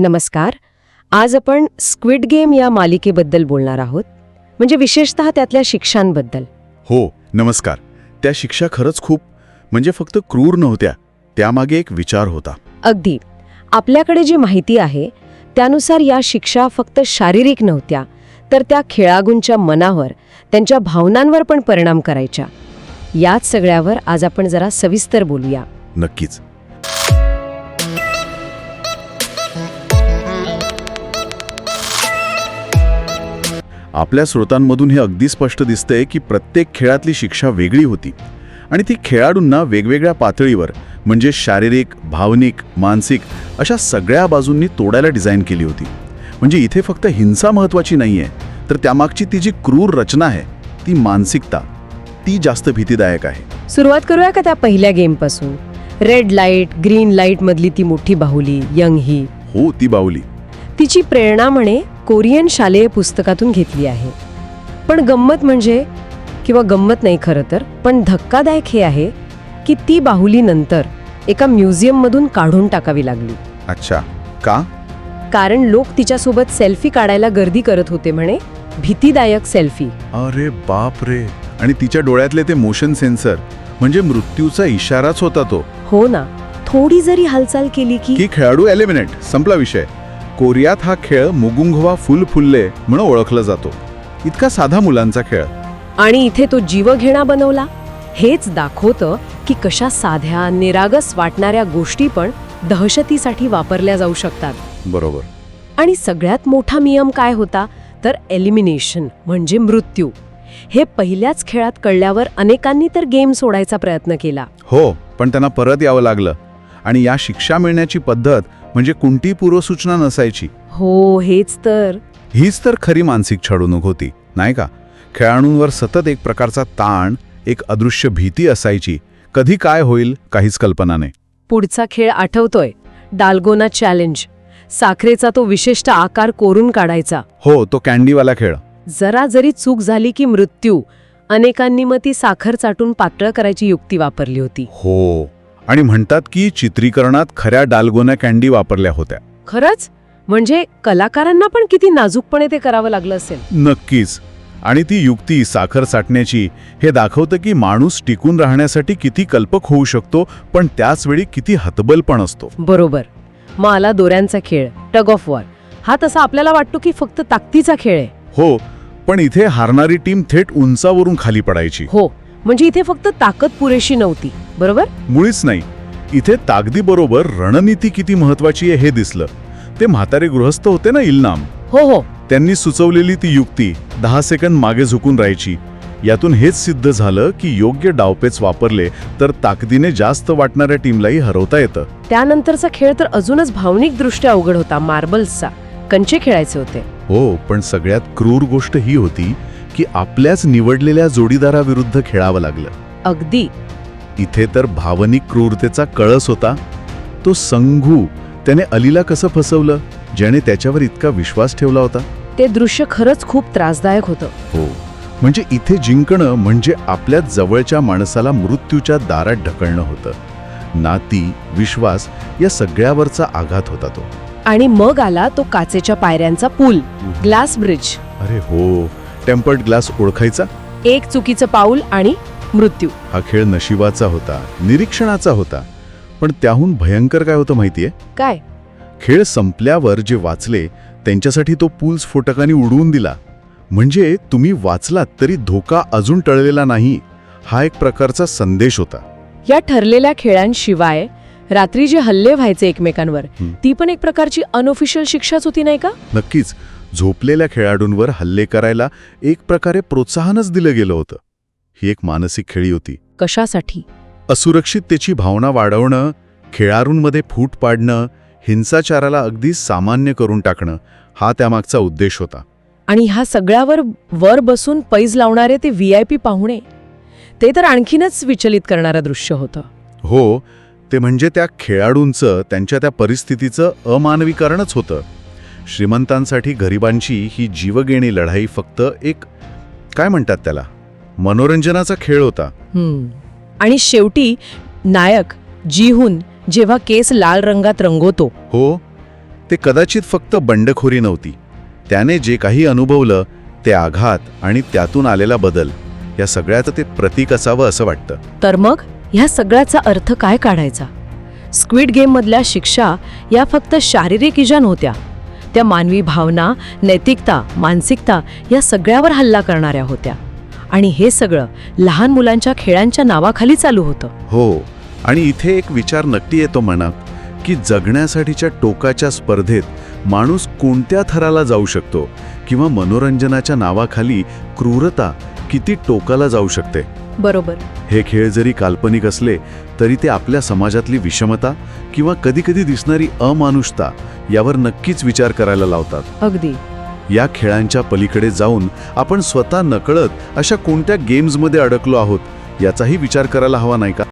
नमस्कार. आज आपण स्क्विड गेम या मालिकेबद्दल बोलणार आहोत. म्हणजे विशेषतः त्यातल्या शिक्षांबद्दल. हो नमस्कार. त्या शिक्षा खरंच खूप म्हणजे फक्त क्रूर नव्हत्या त्यामागे एक विचार होता. अगदी. आपल्याकडे जी माहिती आहे त्यानुसार या शिक्षा फक्त शारीरिक नव्हत्या तर त्या खेळाडूंच्या मनावर त्यांच्या भावनांवर पण परिणाम करायच्या. याच सगळ्यावर आज आपण जरा सविस्तर बोलूया. नक्कीच. आपल्या स्रोतांमधून हे अगदी स्पष्ट दिसतंय की प्रत्येक खेळातली शिक्षा वेगळी होती. आणि ती खेळाडूंना वेगवेगळ्या पातळीवर म्हणजे शारीरिक भावनिक मानसिक अशा सगळ्या बाजूंनी तोडायला डिझाईन केली होती. म्हणजे इथे फक्त हिंसा महत्वाची नाहीये तर त्यामागची ती जी क्रूर रचना आहे ती मानसिकता ती जास्त भीतीदायक आहे. सुरुवात करूया का त्या पहिल्या गेमपासून? रेड लाइट ग्रीन लाइट मधली ती मोठी बाहुली यंग ही हो ती बावली तिची प्रेरणा म्हणे कोरियन शालेय पुस्तकातून घेतली आहे. पण गंमत म्हणजे किंवा गंमत नाही खरं तर पण धक्कादायक हे आहे की ती बाहुली नंतर एका म्युझियममधून काढून टाकावी लागली. अच्छा. का? कारण लोक तिच्यासोबत सेल्फी काढायला गर्दी करत होते म्हणे भीतीदायक सेल्फी. अरे बाप रे आणि तिच्या डोळ्यातले ते मोशन सेन्सर म्हणजे मृत्यूचा इशाराच होता तो. हो ना. थोडी जरी हालचाल केली की की खेळाडू एलिमिनेट संपला विषय. कोरियात हा खेळ मुगुंगवा फुल फुल्ले म्हणून ओळखला जातो. इतका साधा मुलांचा खेळ. आणि इथे तो जीवघेणा बनवला? हेच दाखवतं की कशा साध्या निरागस वाटणाऱ्या गोष्टी पण दहशतीसाठी वापरल्या जाऊ शकतात. बरोबर. आणि सगळ्यात मोठा नियम काय होता? तर एलिमिनेशन म्हणजे मृत्यू. हे पहिल्याच खेळात कळल्यावर अनेकांनी तर गेम सोडायचा प्रयत्न केला. हो पण त्यांना परत यावं लागलं. आणि या शिक्षा मिळण्याची पद्धत म्हणजे कोणती पूर्वसूचना नसायची. हो हेच तर. हीच तर खरी मानसिक छडवणूक होती नाही का? खेळाडूंवर सतत एक प्रकारचा ताण एक अदृश्य भीती असायची. कधी काय होईल काहीच कल्पना नाही. पुढचा खेळ आठवतोय. डाल्गोना चॅलेंज साखरेचा तो विशिष्ट आकार कोरून काढायचा. हो तो कॅन्डीवाला खेळ. जरा जरी चूक झाली की मृत्यू अनेकांनी मग ती साखर चाटून पातळ करायची युक्ती वापरली होती. हो. आणि म्हणतात की चित्रीकरणात खऱ्या डालगोना कॅन्डी वापरल्या होत्या. खरंच? म्हणजे कलाकारांना पण किती नाजूकपणे ते करावं लागलं असेल? नक्कीच. आणि ती युक्ती साखर साठण्याची हे दाखवतं की माणूस टिकून राहण्यासाठी किती कल्पक होऊ शकतो पण त्याच वेळी किती हतबल पण असतो. बरोबर. मग आला दोऱ्यांचा खेळ टग ऑफ वॉर. हा तसा आपल्याला वाटतो की फक्त ताकदीचा खेळ आहे. हो पण इथे हारणारी टीम थेट उंचावरून खाली पडायची. हो म्हणजे इथे फक्त ताकद पुरेशी नव्हती बरोबर? मुळीच नाही. इथे ताकदीबरोबर रणनीती किती महत्वाची आहे हे दिसलं. ते म्हातारे गृहस्थ होते ना इल्नाम? हो हो. त्यांनी सुचवलेली ती युक्ती दहा सेकंद मागे झुकून राहायची. यातून हेच सिद्ध झालं की योग्य डावपेच वापरले तर ताकदीने जास्त वाटणाऱ्या टीमलाही हरवता येतं. त्यानंतरचा खेळ तर अजूनच भावनिक दृष्ट्या अवघड होता मार्बल्सचा. कंचे खेळायचे होते. हो पण सगळ्यात क्रूर गोष्ट ही होती की आपल्याच निवडलेल्या जोडीदाराविरुद्ध खेळावं लागलं. अगदी. इथे तर भावनिक क्रूरतेचा कळस होता. तो संघू त्याने अलीला कसं फसवलं ज्याने त्याच्यावर इतका विश्वास ठेवला होता? ते दृश्य खरंच खूप त्रासदायक होतं. हो. म्हणजे इथे जिंकणं म्हणजे आपल्या जवळच्या माणसाला मृत्यूच्या दारात ढकलणं होतं. नाती विश्वास या सगळ्यावरचा आघात होता तो. आणि मग आला तो काचेच्या पायऱ्यांचा पूल ग्लास ब्रिज. अरे हो. टेम्पर्ड ग्लास ओळखायचा? एक चुकीचं पाऊल आणि मृत्यू. हा खेळ नशिबाचा होता निरीक्षणाचा होता. पण त्याहून भयंकर काय होतं माहितीये? काय? खेळ संपल्यावर जे वाचले त्यांच्यासाठी तो पूल स्फोटकांनी उडवून दिला. म्हणजे तुम्ही वाचलात तरी धोका अजून टळलेला नाही हा एक प्रकारचा संदेश होता. या ठरलेल्या खेळांशिवाय रात्री जे हल्ले व्हायचे एकमेकांवर. ती पण एक प्रकारची अनऑफिशियल शिक्षाच होती नाही का? नक्कीच. झोपलेल्या खेळाडूंवर हल्ले करायला एक प्रकारे प्रोत्साहनच दिलं गेलं होतं. ही एक मानसिक खेळी होती. कशासाठी? असुरक्षिततेची भावना वाढवणं खेळाडूंमध्ये फूट पाडणं हिंसाचाराला अगदी सामान्य करून टाकणं हा त्यामागचा उद्देश होता. आणि ह्या सगळ्यावर वर बसून पैज लावणारे ते व्ही आय पी पाहुणे? ते तर आणखीनच विचलित करणारं दृश्य होतं. हो ते म्हणजे त्या खेळाडूंचं त्यांच्या त्या परिस्थितीचं अमानवीकरणच होतं. श्रीमंतांसाठी गरिबांची ही जीवघेणी लढाई फक्त एक काय म्हणतात त्याला? मनोरंजनाचा खेळ होता. आणि शेवटी नायक जीहून जेव्हा केस लाल रंगात रंगवतो. हो ते कदाचित फक्त बंडखोरी नव्हती. त्याने जे काही अनुभवलं ते आघात आणि त्यातून आलेला बदल या सगळ्याचं ते प्रतीक असावं असं वाटतं. तर मग ह्या सगळ्याचा अर्थ काय काढायचा? स्क्विड गेममधल्या शिक्षा या फक्त शारीरिक इजा नव्हत्या. त्या मानवी भावना नैतिकता मानसिकता या सगळ्यावर हल्ला करणाऱ्या होत्या. आणि हे सगळं लहान मुलांच्या खेळांच्या नावाखाली चालू होतं. हो आणि इथे एक विचार नक्की येतो मनात की जगण्यासाठीच्या टोकाच्या स्पर्धेत माणूस कोणत्या थराला जाऊ शकतो किंवा मनोरंजनाच्या नावाखाली क्रूरता किती टोकाला जाऊ शकते? बरोबर. हे खेळ जरी काल्पनिक असले तरी ते आपल्या समाजातली विषमता किंवा कधीकधी दिसणारी अमानुषता यावर नक्कीच विचार करायला लावतात. अगदी. या खेळांच्या पलीकडे जाऊन आपण स्वतः नकळत अशा कोणत्या गेम्समध्ये अडकलो आहोत याचाही विचार करायला हवा नाही का?